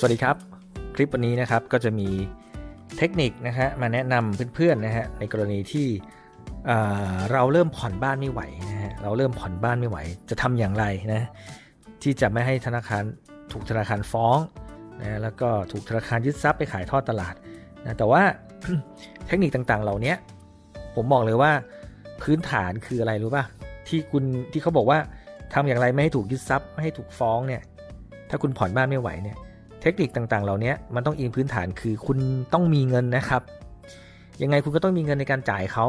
สวัสดีครับ คลิปวันนี้นะครับก็จะมีเทคนิคนะฮะมาแนะนำเพื่อนๆนะฮะในกรณีที่เเราเริ่มผ่อนบ้านไม่ไหวนะฮะเราเริ่มผ่อนบ้านไม่ไหว จะทำอย่างไรนะที่จะไม่ให้ธนาคารถูกธนาคารฟ้องนะแล้วก็ถูกธนาคารยึดทรัพย์ไปขายทอดตลาดนะแต่ว่าเทคนิคต่างๆ เหล่านี้ผมบอกเลยว่าพื้นฐานคืออะไรรู้ป่ะที่คุณที่เขาบอกว่าทำอย่างไรไม่ให้ถูกยึดทรัพย์ไม่ให้ถูกฟ้องเนี่ยถ้าคุณผ่อนบ้านไม่ไหวเนี่ย เทคนิคต่างๆ เหล่านี้มันต้องอิงพื้นฐานคือคุณต้องมีเงินนะครับ ยังไงคุณก็ต้องมีเงินในการจ่ายเขา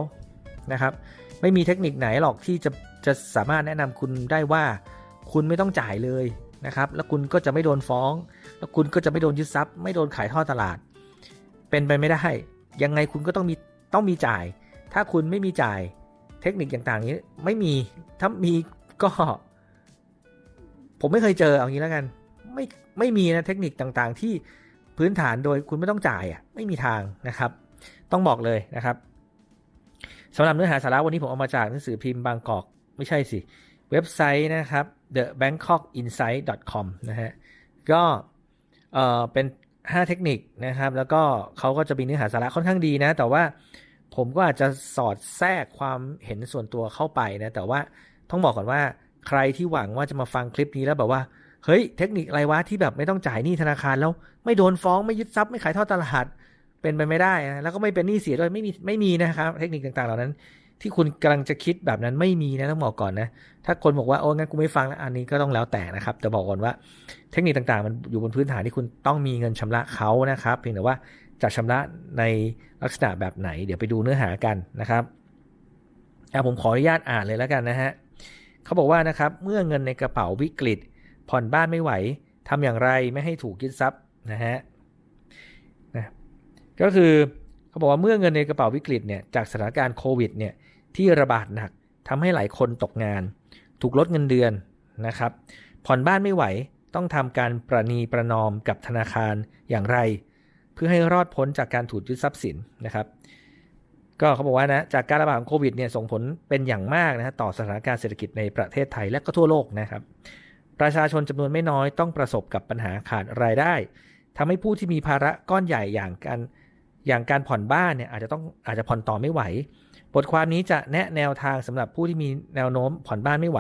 นะครับ ไม่มีเทคนิคไหนหรอกที่จะจะสามารถแนะนำคุณได้ว่าคุณไม่ต้องจ่ายเลยนะครับ แล้วคุณก็จะไม่โดนฟ้อง แล้วคุณก็จะไม่โดนยึดทรัพย์ ไม่โดนขายท่อตลาด เป็นไปไม่ได้ ยังไงคุณก็ต้องมีต้องมีจ่าย ถ้าคุณไม่มีจ่ายเทคนิคต่างๆนี้ไม่มี ถ้ามีก็ ผมไม่เคยเจอเอางี้แล้วกัน ไม่ไม่มีนะเทคนิคต่างๆ ที่พื้นฐานโดยคุณไม่ต้องจ่ายอะไม่มีทางนะครับ ต้องบอกเลยนะครับสำหรับเนื้อหาสาระวันนี้ผมเอามาจากหนังสือพิมพ์บางกอก ไม่ใช่สิ เว็บไซต์นะครับ the bangkok insight com นะฮะก็เออเป็น 5 เทคนิคนะครับ แล้วก็เขาก็จะมีเนื้อหาสาระค่อนข้างดีนะ แต่ว่าผมก็อาจจะสอดแทรกความเห็นส่วนตัวเข้าไปนะ แต่ว่าต้องบอกก่อนว่าใครที่หวังว่าจะมาฟังคลิปนี้แล้วแบบว่า เฮ้ยเทคนิคอะไรวะที่แบบไม่ต้องจ่ายหนี้ธนาคารแล้วไม่โดนฟ้องไม่ยึดทรัพย์ไม่ขายทอดตลาดเป็นไปไม่ได้นะแล้วก็ไม่เป็นหนี้เสียด้วยไม่มีไม่มีนะครับ เทคนิคต่างๆเหล่านั้น ที่คุณกำลังจะคิดแบบนั้นไม่มีนะต้องบอกก่อนนะ ถ้าคนบอกว่าโอ้งั้นกูไม่ฟังแล้วอันนี้ก็ต้องแล้วแต่นะครับแต่บอกก่อนว่า เทคนิคต่างๆ มันอยู่บนพื้นฐานที่คุณต้องมีเงินชำระเขานะครับ เพียงแต่ว่าจะชำระในลักษณะแบบไหน เดี๋ยวไปดูเนื้อหากันนะครับเอาผมขออนุญาตอ่านเลยแล้วกันนะฮะเขาบอกว่านะครับเมื่อเงินในกระเป๋าวิกฤต ผ่อนบ้านไม่ไหวทำอย่างไรไม่ให้ถูกยึดทรัพย์นะฮะนะก็คือเขาบอกว่าเมื่อเงินในกระเป๋าวิกฤตเนี่ยจากสถานการณ์โควิดเนี่ยที่ระบาดหนักทำให้หลายคนตกงาน ถูกลดเงินเดือนนะครับผ่อนบ้านไม่ไหวต้องทำการประนีประนอมกับธนาคารอย่างไร เพื่อให้รอดพ้นจากการถูกยึดทรัพย์สินนะครับ ก็เขาบอกว่านะจากการระบาดของโควิดเนี่ยส่งผลเป็นอย่างมากนะฮะต่อสถานการณ์เศรษฐกิจในประเทศไทยและก็ทั่วโลกนะครับ ประชาชนจำนวนไม่น้อยต้องประสบกับปัญหาขาดรายได้ทำให้ผู้ที่มีภาระก้อนใหญ่อย่างการอย่างการผ่อนบ้านเนี่ยอาจจะต้องอาจจะผ่อนต่อไม่ไหว บทความนี้จะแนะแนวทางสำหรับผู้ที่มีแนวโน้มผ่อนบ้านไม่ไหว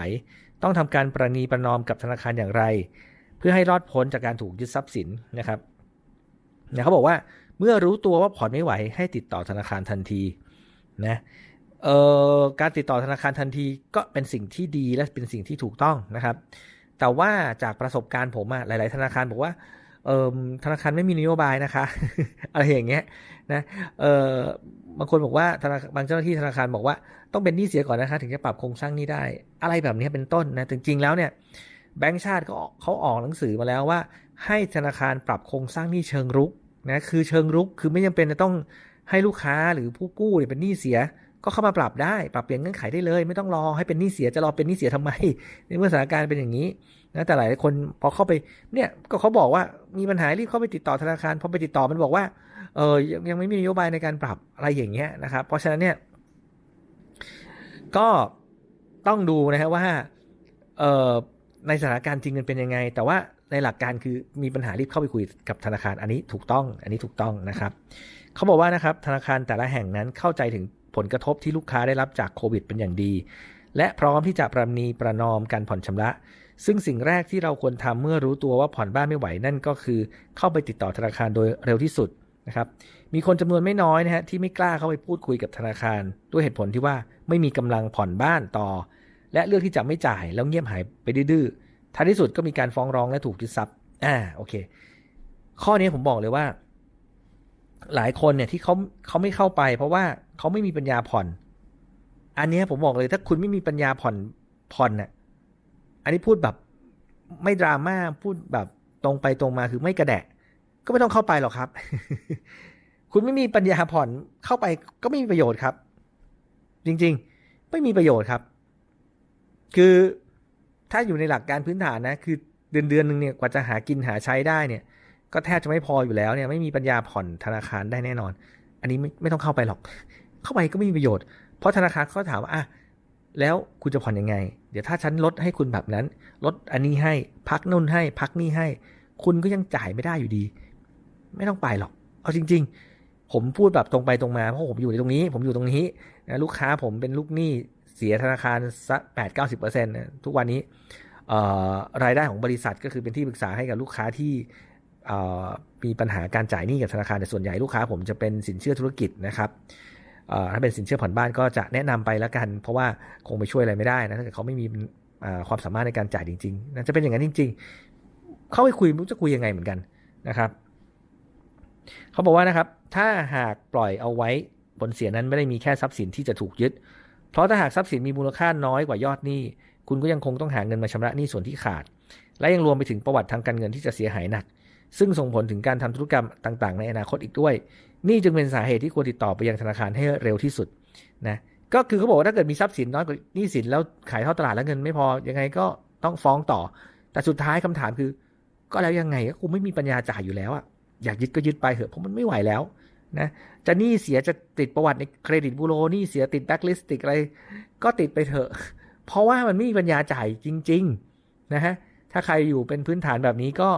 ต้องทำการประนีประนอมกับธนาคารอย่างไร เพื่อให้รอดพ้นจากการถูกยึดทรัพย์สินนะครับเนี่ยเขาบอกว่าเมื่อรู้ตัวว่าผ่อนไม่ไหว ให้ติดต่อธนาคารทันทีนะเอ่อการติดต่อธนาคารทันทีก็เป็นสิ่งที่ดีและเป็นสิ่งที่ถูกต้องนะครับ แต่ว่าจากประสบการณ์ผมอะหลาย ๆ ธนาคารบอกว่าเออธนาคารไม่มีนโยบายนะคะ อะไรอย่างเงี้ยนะเออบางคนบอกว่าธนาบางเจ้าหน้าที่ธนาคารบอกว่าต้องเป็นหนี้เสียก่อนนะคะ ถึงจะปรับโครงสร้างหนี้ได้ อะไรแบบนี้เป็นต้นนะจริงๆแล้วเนี่ยแบงก์ชาติก็เขาออกหนังสือมาแล้วว่า ให้ธนาคารปรับโครงสร้างหนี้เชิงรุกนะคือเชิงรุกคือไม่จำเป็นจะต้องให้ลูกค้าหรือผู้กู้เป็นหนี้เสีย ก็เข้ามาปรับได้ ปรับเปลี่ยนเงื่อนไขได้เลย ไม่ต้องรอให้เป็นหนี้เสียจะรอเป็นหนี้เสียทำไมในเมื่อสถานการณ์เป็นอย่างนี้นะแต่หลายคนพอเข้าไปเนี่ยก็เขาบอกว่ามีปัญหารีบเข้าไปติดต่อธนาคารพอไปติดต่อมันบอกว่าเออยังยังไม่มีนโยบายในการปรับอะไรอย่างเงี้ยนะครับ เพราะฉะนั้นเนี่ยก็ต้องดูนะฮะว่าเออในสถานการณ์จริงมันเป็นยังไง แต่ว่าในหลักการคือมีปัญหารีบเข้าไปคุยกับธนาคารอันนี้ถูกต้อง อันนี้ถูกต้องนะครับเขาบอกว่านะครับธนาคารแต่ละแห่งนั้นเข้าใจถึง ผลกระทบที่ลูกค้าได้รับจากโควิดเป็นอย่างดี และพร้อมที่จะประนีประนอมการผ่อนชำระ ซึ่งสิ่งแรกที่เราควรทำเมื่อรู้ตัวว่าผ่อนบ้านไม่ไหวนั่นก็คือ เข้าไปติดต่อธนาคารโดยเร็วที่สุดนะครับ มีคนจำนวนไม่น้อยนะฮะที่ไม่กล้าเข้าไปพูดคุยกับธนาคาร ด้วยเหตุผลที่ว่าไม่มีกำลังผ่อนบ้านต่อ และเลือกที่จะไม่จ่ายแล้วเงียบหายไปดื้อท้ายที่สุดก็มีการฟ้องร้องและถูกยึดทรัพย์อ่าโอเค ข้อนี้ผมบอกเลยว่า หลายคนเนี่ยที่เขาเขาไม่เข้าไป เพราะว่าเขาไม่มีปัญญาผ่อน อันนี้ผมบอกเลยถ้าคุณไม่มีปัญญาผ่อนผ่อนน่ะอันนี้พูดแบบไม่ดราม่าพูดแบบตรงไปตรงมาคือไม่กระแดะ ก็ไม่ต้องเข้าไปหรอกครับ คุณไม่มีปัญญาผ่อนเข้าไปก็ไม่มีประโยชน์ครับ จริงๆ ไม่มีประโยชน์ครับ คือถ้าอยู่ในหลักการพื้นฐานนะ คือเดือนเดือนหนึ่งเนี่ยกว่าจะหากินหาใช้ได้เนี่ย ก็แทบจะไม่พออยู่แล้วเนี่ยไม่มีปัญญาผ่อนธนาคารได้แน่นอน อันนี้ไม่ไม่ต้องเข้าไปหรอก เข้าไปก็ไม่มีประโยชน์ เพราะธนาคารเขาถามว่าอะแล้วคุณจะผ่อนยังไง เดี๋ยวถ้าฉันลดให้คุณแบบนั้น ลดอันนี้ให้พักนู่นให้พักนี่ให้ คุณก็ยังจ่ายไม่ได้อยู่ดี ไม่ต้องไปหรอก เอาจริง ๆ ผมพูดแบบตรงไปตรงมาเพราะผมอยู่ในตรงนี้ ผมอยู่ตรงนี้นะลูกค้าผมเป็นลูกหนี้เสียธนาคารสักแปดเก้าสิบเปอร์เซ็นต์ทุกวันนี้รายได้ของบริษัทก็คือเป็นที่ปรึกษาให้กับลูกค้าที่ มีปัญหาการจ่ายหนี้กับธนาคารแต่ส่วนใหญ่ลูกค้า ผมจะเป็นสินเชื่อธุรกิจนะครับถ้าเป็นสินเชื่อผ่อนบ้านก็จะแนะนำไปแล้วกัน เพราะว่าคงไปช่วยอะไรไม่ได้นะถ้าเกิดเขาไม่มีความสามารถในการจ่ายจริงๆนะจะเป็นอย่างนั้นจริง ๆ เข้าไปคุยรู้จะคุยยังไงเหมือนกันนะครับเขาบอกว่านะครับ ถ้าหากปล่อยเอาไว้ผลเสียนั้นไม่ได้มีแค่ทรัพย์สินที่จะถูกยึด เพราะถ้าหากทรัพย์สินมีมูลค่าน้อยกว่ายอดหนี้ คุณก็ยังคงต้องหาเงินมาชำระหนี้ส่วนที่ขาด และยังรวมไปถึงประวัติทางการเงินที่จะเสียหายหนัก ซึ่งส่งผลถึงการทำธุรกรรมต่าง ๆ ในอนาคตอีกด้วย นี่จึงเป็นสาเหตุที่ควรติดต่อไปยังธนาคารให้เร็วที่สุดนะก็คือเขาบอกว่าถ้าเกิดมีทรัพย์สินน้อยกว่านี้สินแล้วขายทอตลาดแล้วเงินไม่พอยังไงก็ต้องฟ้องต่อ แต่สุดท้ายคำถามคือ ก็แล้วยังไงก็กูไม่มีปัญญาจ่ายอยู่แล้วอะอยากยึดก็ยึดไปเถอะเพราะมันไม่ไหวแล้วนะจะหนี้เสียจะติดประวัติในเครดิตบูโรหนี้เสียติดแบ็กลิสติกอะไรก็ติดไปเถอะ เพราะว่ามันไม่มีปัญญาจ่ายจริง ๆ นะฮะถ้าใครอยู่เป็นพื้นฐานแบบนี้ก็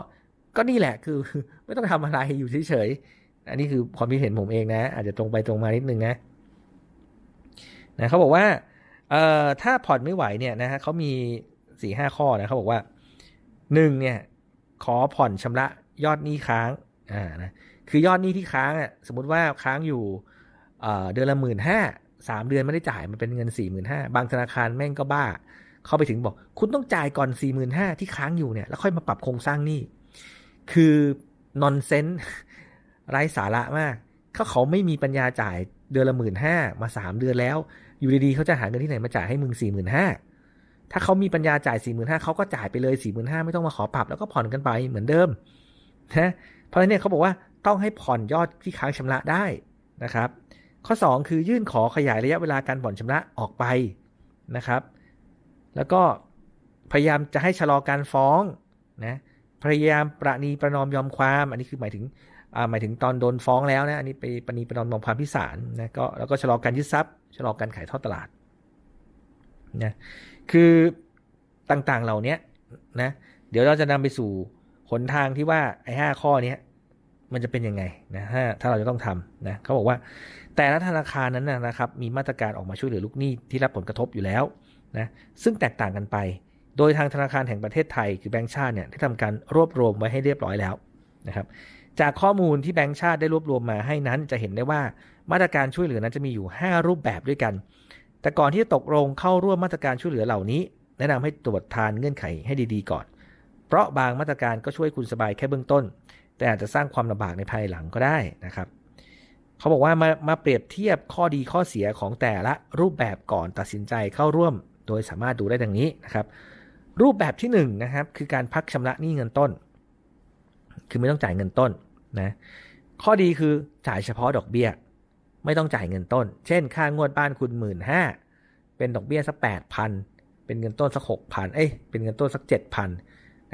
ก็นี่แหละคือไม่ต้องทำอะไรอยู่เฉยๆอันนี้คือความคิดเห็นผมเองนะ อาจจะตรงไปตรงมานิดนึงนะนะเขาบอกว่าเอ่อถ้าผ่อนไม่ไหวเนี่ยนะฮะเขามีสี่ห้าข้อนะเขาบอกว่าหนึ่งเนี่ยขอผ่อนชำระยอดหนี้ค้างอ่านะคือยอดหนี้ที่ค้างอะสมมติว่าค้างอยู่เดือนละหมื่นห้าสามเดือนไม่ได้จ่ายมันเป็นเงินสี่หมื่นห้าบางธนาคารแม่งก็บ้า เข้าไปถึงบอก คุณต้องจ่ายก่อนสี่หมื่นห้าที่ค้างอยู่เนี่ยแล้วค่อยมาปรับโครงสร้างหนี้ คือนอนเซนส์ไร้สาระมากเขาเขาไม่มีปัญญาจ่ายเดือนละหมื่นห้ามาสามเดือนแล้ว อยู่ดีๆเขาจะหาเงินที่ไหนมาจ่ายให้มึงสี่หมื่นห้าถ้าเขามีปัญญาจ่ายสี่หมื่นห้าเขาก็จ่ายไปเลยสี่หมื่นห้าไม่ต้องมาขอปรับแล้วก็ผ่อนกันไปเหมือนเดิมนะเพราะฉะนั้นเขาบอกว่าต้องให้ผ่อนยอดที่ค้างชำระได้นะครับ ข้อ 2 คือยื่นขอขยายระยะเวลาการผ่อนชำระออกไปนะครับ แล้วก็พยายามจะให้ชะลอการฟ้องนะ พยายามประนีประนอมยอมความ อันนี้คือหมายถึงหมายถึงตอนโดนฟ้องแล้วนะ อันนี้ไปประนีประนอมยอมความพิสารนะก็แล้วก็ชะลอการยึดทรัพย์ชะลอการขายทอดตลาดนะคือต่างๆเหล่านี้นะเดี๋ยวเราจะนำไปสู่หนทางที่ว่าไอ้ห้าข้อนี้มันจะเป็นยังไงนะฮะถ้าเราจะต้องทำนะเขาบอกว่าแต่ละธนาคารนั้นนะครับมีมาตรการออกมาช่วยเหลือลูกหนี้ที่รับผลกระทบอยู่แล้วนะซึ่งแตกต่างกันไป โดยทางธนาคารแห่งประเทศไทย คือแบงก์ชาติเนี่ยได้ทำการรวบรวมไว้ให้เรียบร้อยแล้วนะครับจากข้อมูลที่แบงก์ชาติได้รวบรวมมาให้นั้นจะเห็นได้ว่ามาตรการช่วยเหลือนั้นจะมีอยู่ 5 รูปแบบด้วยกัน แต่ก่อนที่จะตกลงเข้าร่วมมาตรการช่วยเหลือเหล่านี้ แนะนำให้ตรวจทานเงื่อนไขให้ดีๆก่อน เพราะบางมาตรการก็ช่วยคุณสบายแค่เบื้องต้น แต่อาจจะสร้างความลำบากในภายหลังก็ได้นะครับเขาบอกว่ามามาเปรียบเทียบข้อดีข้อเสียของแต่ละรูปแบบก่อนตัดสินใจเข้าร่วม โดยสามารถดูได้ดังนี้นะครับ รูปแบบที่1นนะครับคือการพักชำระหนี้เงินต้น คือไม่ต้องจ่ายเงินต้นนะข้อดีคือจ่ายเฉพาะดอกเบี้ย ไม่ต้องจ่ายเงินต้น เช่น ค่างวดบ้านคุณหมื่นห้าเป็นดอกเบี้ยสักแปดพันเป็นเงินต้นสักหกพันเอ้ยเป็นเงินต้นสักเจ็ดพัน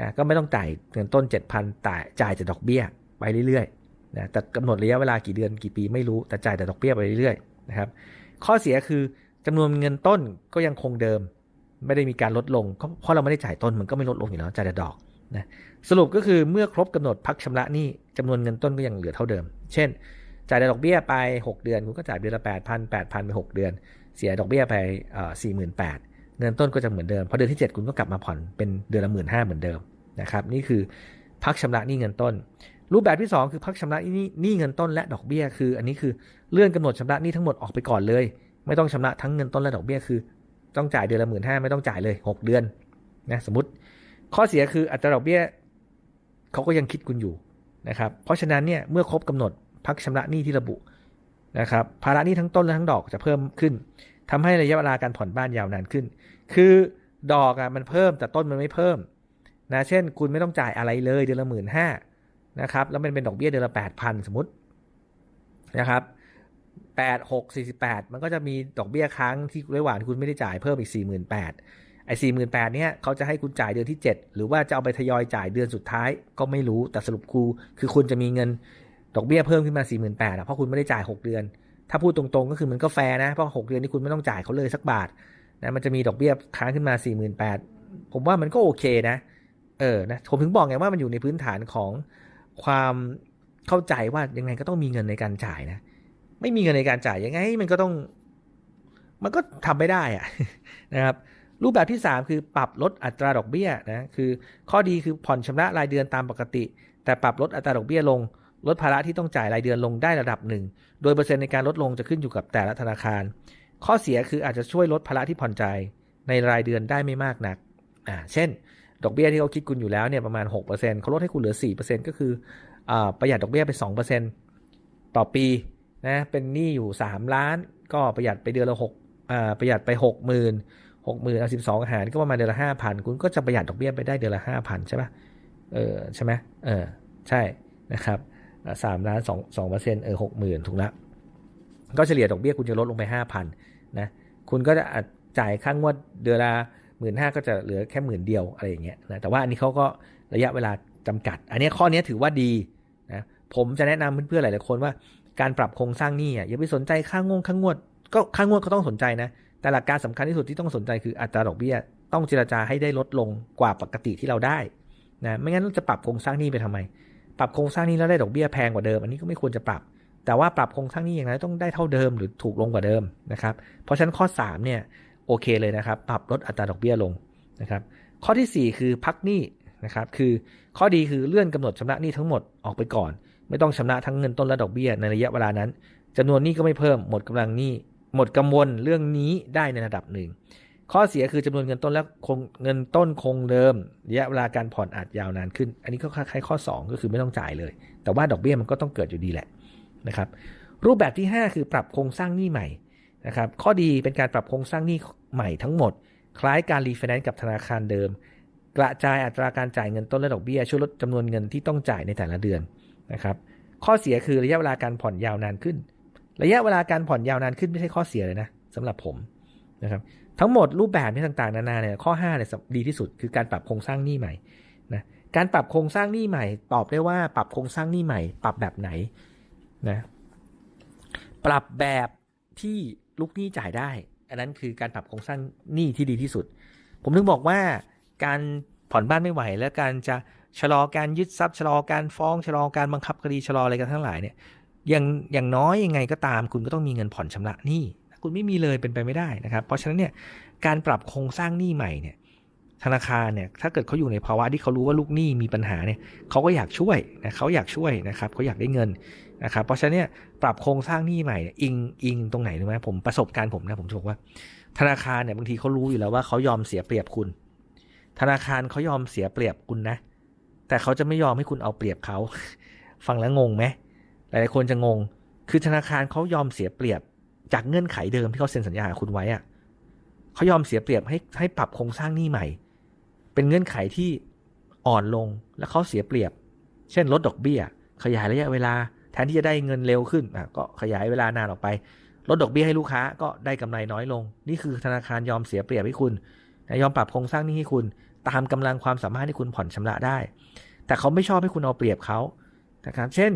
นะก็ไม่ต้องจ่ายเงินต้น7,000แต่จ่ายแต่ดอกเบี้ยไปเรื่อยๆนะแต่กำหนดระยะเวลากี่เดือนกี่ปีไม่รู้แต่จ่ายแต่ดอกเบี้ยไปเรื่อยๆนะครับข้อเสียคือจำนวนเงินต้นก็ยังคงเดิม ไม่ได้มีการลดลงเพราะเราไม่ได้จ่ายต้นมันก็ไม่ลดลงอยู่แล้วจ่ายแต่ดอกนะสรุปก็คือเมื่อครบกำหนดพักชำระหนี้จำนวนเงินต้นก็ยังเหลือเท่าเดิม เช่น จ่ายแต่ดอกเบี้ยไป 6 เดือนคุณก็จ่ายเดือนละ8 0 0 0 8 0 0 0ไป6เดือน เสียดอกเบี้ยไปสี่หมื่นแปดเงินต้นก็จะเหมือนเดิมพอเดือนที่ 7 คุณก็กลับมาผ่อนเป็นเดือนละหมื่นห้าเหมือนเดิมนะครับนี่คือพักชำระหนี้เงินต้น รูปแบบที่ 2 คือพักชำระหนี้หนี้เงินต้นและดอกเบี้ยคือ อันนี้คือเลื่อนกำหนดชำระหนี้ทั้งหมดออกไปก่อนเลย ไม่ต้องชำระทั้งเงินต้นและดอกเบี้ยคือ ต้องจ่ายเดือนละหมื่นห้าไม่ต้องจ่ายเลย6เดือนนะสมมติข้อเสียคืออัตราดอกเบี้ยเขาก็ยังคิดคุณอยู่นะครับเพราะฉะนั้นเนี่ยเมื่อครบกำหนดพักชำระหนี้ที่ระบุนะครับภาระหนี้ทั้งต้นและทั้งดอกจะเพิ่มขึ้นทำให้ระยะเวลาการผ่อนบ้านยาวนานขึ้น คือดอกอะมันเพิ่มแต่ต้นมันไม่เพิ่มนะเช่น คุณไม่ต้องจ่ายอะไรเลยเดือนละหมื่นห้านะครับแล้วมันเป็นดอกเบี้ยเดือนละแปดพันสมมตินะครับ แปดหกสี่สิบแปดมันก็จะมีดอกเบี้ยค้างที่ระหว่างคุณไม่ได้จ่ายเพิ่มอีกสี่หมื่นแปดไอ้สี่หมื่นแปดเนี้ยเขาจะให้คุณจ่ายเดือนที่เจ็ดหรือว่าจะเอาไปทยอยจ่ายเดือนสุดท้ายก็ไม่รู้แต่สรุปครูคือคุณจะมีเงินดอกเบี้ยเพิ่มขึ้นมาสี่หมื่นแปดเพราะคุณไม่ได้จ่ายหกเดือน ถ้าพูดตรงๆก็คือมันก็แฟร์นะเพราะหกเดือนนี้คุณไม่ต้องจ่ายเขาเลยสักบาทนะมันจะมีดอกเบี้ยค้างขึ้นมาสี่หมื่นแปดผมว่ามันก็โอเคนะ เออนะผมถึงบอกไงว่ามันอยู่ในพื้นฐานของความเข้าใจว่ายังไงก็ต้องมีเงินในการจ่ายนะ ไม่มีเงินในการจ่ายยังไง มันก็ต้อง มันก็ทำไม่ได้อะนะครับ รูปแบบที่ 3 คือปรับลดอัตราดอกเบี้ยนะคือข้อดีคือผ่อนชำระรายเดือนตามปกติ แต่ปรับลดอัตราดอกเบี้ยลง ลดภาระที่ต้องจ่ายรายเดือนลงได้ระดับหนึ่งโดยเปอร์เซ็นต์ในการลดลงจะขึ้นอยู่กับแต่ละธนาคาร ข้อเสียคืออาจจะช่วยลดภาระที่ผ่อนจ่ายในรายเดือนได้ไม่มากนักอ่าเช่น ดอกเบี้ยที่เขาคิดคุณอยู่แล้วเนี่ยประมาณ6%เขาลดให้คุณเหลือ4%ก็คืออประหยัดดอกเบี้ยไป 2%ต่อปี นะเป็นหนี้อยู่ 3 ล้าน ก็ประหยัดไปเดือนละ6อ่าประหยัดไป 6 0 0 0 0 6 0 0 0 0เอา12หารก็ประมาณเดือนละ5,000คุณก็จะประหยัดดอกเบี้ยไปได้เดือนละ5,000ใช่ปะเออใช่ไหมเออใช่นะครับสามล้านสองสองเปอร์เซ็นต์เออหกหมื่นถูกละก็เฉลี่ยดอกเบี้ยคุณจะลดลงไปห้าพันนะคุณก็จะจ่ายค่างวดเดือนละหมื่นห้าก็จะเหลือแค่หมื่นเดียวอะไรอย่างเงี้ยนะแต่ว่าอันนี้เขาก็ระยะเวลาจำกัด อันนี้ข้อนี้ถือว่าดีนะผมจะแนะนำเพื่อนๆหลายๆคนว่า การปรับโครงสร้างหนี้อะอย่าไปสนใจค่างงค่างวด ก็ค่างวดก็ต้องสนใจนะ แต่หลักการสำคัญที่สุดที่ต้องสนใจคืออัตราดอกเบี้ย ต้องเจรจาให้ได้ลดลงกว่าปกติที่เราได้นะไม่งั้นจะปรับโครงสร้างหนี้ไปทำไม ปรับโครงสร้างหนี้แล้วได้ดอกเบี้ยแพงกว่าเดิม อันนี้ก็ไม่ควรจะปรับ แต่ว่าปรับโครงสร้างหนี้อย่างไรต้องได้เท่าเดิมหรือถูกลงกว่าเดิมนะครับเพราะฉะนั้นข้อ 3 เนี่ยโอเคเลยนะครับ ปรับลดอัตราดอกเบี้ยลงนะครับข้อที่ 4 คือพักหนี้ นะครับคือข้อดีคือเลื่อนกำหนดชำระหนี้ทั้งหมดออกไปก่อน ไม่ต้องชำระทั้งเงินต้นและดอกเบี้ยในระยะเวลานั้นจำนวนหนี้ก็ไม่เพิ่มหมดกำลังหนี้หมดกังวลเรื่องนี้ได้ในระดับหนึ่ง ข้อเสียคือจำนวนเงินต้นและคงเงินต้นคงเดิมระยะเวลาการผ่อนอาจยาวนานขึ้น อันนี้ก็คล้ายๆข้อ 2 ก็คือไม่ต้องจ่ายเลย แต่ว่าดอกเบี้ยมันก็ต้องเกิดอยู่ดีแหละนะครับรูปแบบที่ 5 คือปรับโครงสร้างหนี้ใหม่นะครับข้อดีเป็นการปรับโครงสร้างหนี้ใหม่ทั้งหมด คล้ายการรีไฟแนนซ์กับธนาคารเดิม กระจายอัตราการจ่ายเงินต้นและดอกเบี้ยช่วยลดจำนวนเงินที่ต้องจ่ายในแต่ละเดือนนะครับ ข้อเสียคือระยะเวลาการผ่อนยาวนานขึ้น ระยะเวลาการผ่อนยาวนานขึ้นไม่ใช่ข้อเสียเลยนะสำหรับผมนะครับทั้งหมดรูปแบบนี้ต่างๆนานาเนี่ยข้อ5เนี่ยดีที่สุดคือการปรับโครงสร้างหนี้ใหม่นะการปรับโครงสร้างหนี้ใหม่ ตอบได้ว่าปรับโครงสร้างหนี้ใหม่ ปรับแบบไหนนะปรับแบบที่ลูกหนี้จ่ายได้ อันนั้นคือการปรับโครงสร้างหนี้ที่ดีที่สุด ผมถึงบอกว่า การผ่อนบ้านไม่ไหว และการจะชะลอการยึดทรัพย์ชะลอการฟ้องชะลอการบังคับคดีชะลออะไรกันทั้งหลายเนี่ยอย่างอย่างน้อยยังไงก็ตาม คุณก็ต้องมีเงินผ่อนชำระหนี้คุณไม่มีเลยเป็นไปไม่ได้นะครับ เพราะฉะนั้นเนี่ยการปรับโครงสร้างหนี้ใหม่เนี่ยธนาคารเนี่ยถ้าเกิดเขาอยู่ในภาวะที่เขารู้ว่าลูกหนี้มีปัญหาเนี่ยเขาก็อยากช่วยนะเขาอยากช่วยนะครับเขาอยากได้เงินนะครับเพราะฉะนั้นเนี่ยปรับโครงสร้างหนี้ใหม่อิงอิงตรงไหนรู้ไหมผมประสบการณ์ผมนะผมจะบอกว่า ธนาคารเนี่ยบางทีเขารู้อยู่แล้วว่าเขายอมเสียเปรียบคุณ ธนาคารเขายอมเสียเปรียบคุณนะ แต่เขาจะไม่ยอมให้คุณเอาเปรียบเขาฟังแล้วงงไหมหลายๆคนจะงง คือธนาคารเขายอมเสียเปรียบ จากเงื่อนไขเดิมที่เขาเซ็นสัญญาคุณไว้อะเขายอมเสียเปรียบให้ให้ปรับโครงสร้างหนี้ใหม่ เป็นเงื่อนไขที่อ่อนลงแล้วเขาเสียเปรียบ เช่นลดดอกเบี้ย ขยายระยะเวลา แทนที่จะได้เงินเร็วขึ้นอะก็ขยายเวลานานออกไป ลดดอกเบี้ยให้ลูกค้าก็ได้กำไรน้อยลง นี่คือธนาคารยอมเสียเปรียบให้คุณ ยอมปรับโครงสร้างหนี้ให้คุณ ตามกำลังความสามารถที่คุณผ่อนชำระได้ แต่เขาไม่ชอบให้คุณเอาเปรียบเขานะครับ เช่น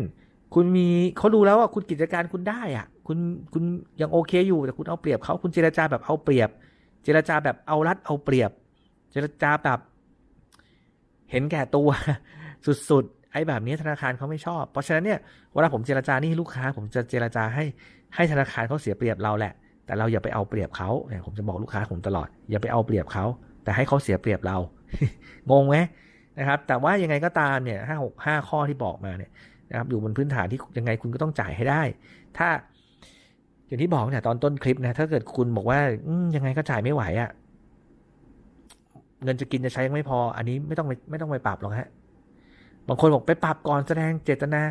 คุณมีเขาดูแล้วว่าคุณกิจการคุณได้อะคุณคุณยังโอเคอยู่แต่คุณเอาเปรียบเขาคุณเจรจาแบบเอาเปรียบ เจรจาแบบเอารัดเอาเปรียบ เจรจาแบบ เห็นแก่ตัวสุดๆไอ้แบบนี้ธนาคารเขาไม่ชอบ เพราะฉะนั้นเนี่ยเวลาผมเจรจานี่ลูกค้า ผมจะเจรจาให้ให้ธนาคารเขาเสียเปรียบเราแหละ แต่เราอย่าไปเอาเปรียบเขาเนี่ยผมจะบอกลูกค้าผมตลอดอย่าไปเอาเปรียบเขาแต่ให้เขาเสียเปรียบเรา งงไหมนะครับ แต่ว่ายังไงก็ตามเนี่ยห้าหกห้าข้อที่บอกมาเนี่ยนะครับอยู่บนพื้นฐานที่ยังไงคุณก็ต้องจ่ายให้ได้ ถ้าอย่างที่บอกเนี่ยตอนต้นคลิปนะถ้าเกิดคุณบอกว่ายังไงก็จ่ายไม่ไหวอะ่ะเงินจะกินจะใช้ยังไม่พอ อันนี้ไม่ต้องไม่ต้องไปปรับหรอกฮะบางคนบอกไปปรับก่อนแสดงเจตนา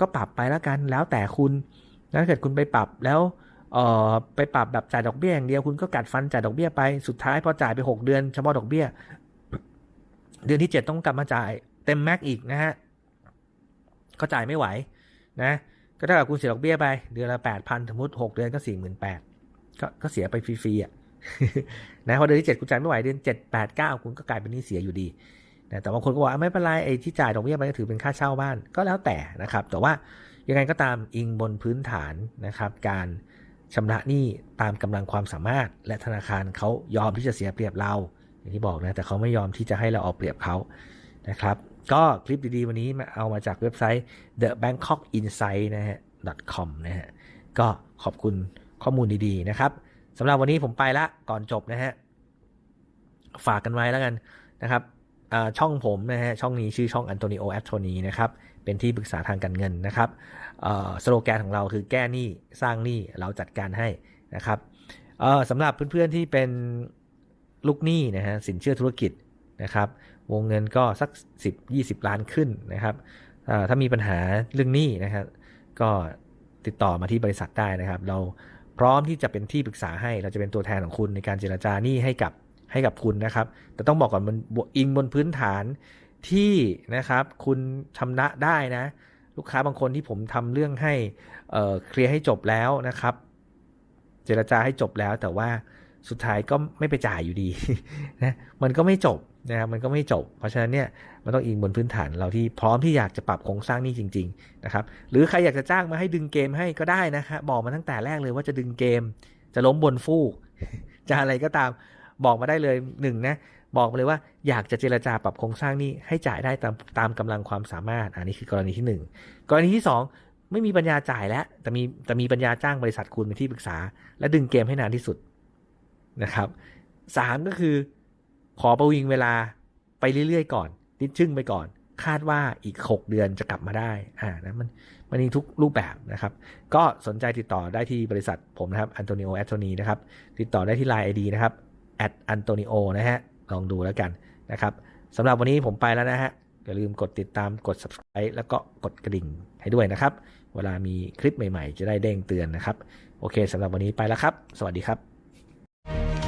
ก็ปรับไปแล้วกันแล้วแต่คุณถ้าเกิดคุณไปปรับแล้วเอ่อไปปรับแบบจ่ายดอกเบี้ยอย่างเดียวคุณก็กัดฟันจ่ายดอกเบี้ยไปสุดท้ายพอจ่ายไปหกเดือนเฉพาะดอกเบี้ย เดือนที่เจ็ดต้องกลับมาจ่ายเต็มแม็กอีกนะฮะก็จ่ายไม่ไหวนะก็ถ้ากับคุณเสียดอกเบี้ยไป เดือนละแปดพันสมมติหกเดือนก็สี่หมื่นแปดก็ก็เสียไปฟรีๆอะนะพอเดือนที่เจ็ดคุณจ่ายไม่ไหวเดือนเจ็ดแปดเก้าคุณก็กลายเป็นหนี้เสียอยู่ดีนะแต่บางคนก็บอกไม่เป็นไรไอ้ที่จ่ายดอกเบี้ยไปก็ถือเป็นค่าเช่าบ้านก็แล้วแต่นะครับ แต่ว่ายังไงก็ตามอิงบนพื้นฐานนะครับ การชำระหนี้ตามกำลังความสามารถ และธนาคารเขายอมที่จะเสียเปรียบเรา อย่างที่บอกนะ แต่เขาไม่ยอมที่จะให้เราเอาเปรียบเขานะครับ ก็คลิปดีๆ วันนี้มาเอามาจากเว็บไซต์ the bangkok insight นะฮะ com นะฮะ ก็ขอบคุณข้อมูลดีๆ นะครับสำหรับวันนี้ผมไปละก่อนจบนะฮะ ฝากกันไว้แล้วกันนะครับช่องผมนะฮะช่องนี้ชื่อช่องอันโตนิโอแอตโทนีนะครับเป็นที่ปรึกษาทางการเงินนะครับสโลแกนของเราคือแก้หนี้สร้างหนี้เราจัดการให้นะครับสำหรับเพื่อนๆที่เป็น ลูกหนี้นะฮะสินเชื่อธุรกิจนะครับ วงเงินก็สัก 10-20 ล้านขึ้นนะครับถ้ามีปัญหาเรื่องหนี้นะครับ ก็ติดต่อมาที่บริษัทได้นะครับ เราพร้อมที่จะเป็นที่ปรึกษาให้ เราจะเป็นตัวแทนของคุณในการเจรจาหนี้ให้กับให้กับคุณนะครับ แต่ต้องบอกก่อนมันอิงบนพื้นฐานที่นะครับ คุณชำระได้นะ ลูกค้าบางคนที่ผมทำเรื่องให้เเคลียร์ให้จบแล้วนะครับ เจรจาให้จบแล้วแต่ว่า สุดท้ายก็ไม่ไปจ่ายอยู่ดีนะมันก็ไม่จบนะครับมันก็ไม่จบ เพราะฉะนั้นเนี่ยมันต้องอิงบนพื้นฐานเราที่พร้อมที่อยากจะปรับโครงสร้างนี้จริงๆนะครับหรือใครอยากจะจ้างมาให้ดึงเกมให้ก็ได้นะฮะบอกมาตั้งแต่แรกเลยว่าจะดึงเกม จะล้มบนฟูก จะอะไรก็ตามบอกมาได้เลยหนึ่งนะบอกมาเลยว่าอยากจะเจรจาปรับโครงสร้างนี้ให้จ่ายได้ตามตามกำลังความสามารถอันนี้คือกรณีที่หนึ่งกรณีที่สองไม่มีปัญญาจ่ายแล้วแต่มีแต่มีปัญญาจ้างบริษัทคุณเป็นที่ปรึกษา และดึงเกมให้นานที่สุด นะครับสามก็คือ ขอประวิงเวลาไปเรื่อยๆก่อนนิดชึ่งไปก่อน คาดว่าอีก 6 เดือนจะกลับมาได้อ่านะมันมันมีทุกรูปแบบนะครับ ก็สนใจติดต่อได้ที่บริษัทผมนะครับอันโตนิโอแอตโทนีนะครับ ติดต่อได้ที่ Line ID นะครับ at antonio นะฮะ ลองดูแล้วกันนะครับสำหรับวันนี้ผมไปแล้วนะฮะ อย่าลืมกดติดตามกด subscribe แล้วก็กดกระดิ่งให้ด้วยนะครับ เวลามีคลิปใหม่ๆ จะได้เด้งเตือนนะครับ โอเคสำหรับวันนี้ไปแล้วครับ สวัสดีครับ you